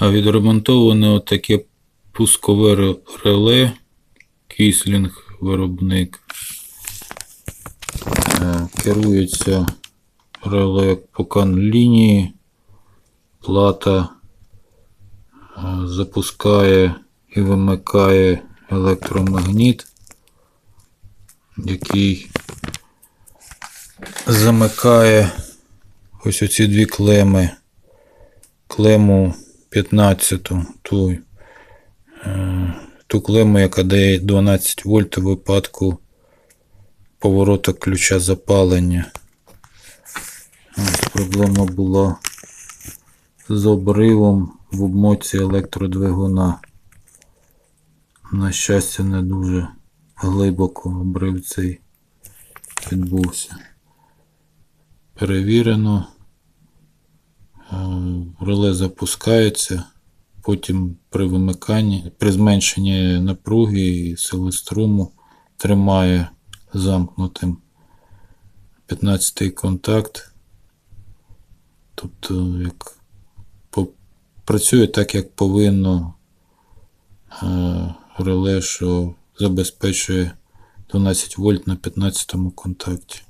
А відремонтоване отаке пускове реле, кіслінг виробник. Е, Керується реле по кан-лінії, плата е, запускає і вимикає електромагніт, який замикає ось оці дві клеми. Клему 15, ту, е, ту клему, яка дає 12 вольт у випадку поворота ключа запалення. Проблема була з обривом в обмотці електродвигуна. На щастя, не дуже глибоко обрив цей відбувся. Перевірено. Реле запускається, потім при вимиканні, при зменшенні напруги і сили струму тримає замкнутим 15-й контакт. Тобто, як по, працює так, як повинно е, реле, що забезпечує 12 вольт на 15 контакті.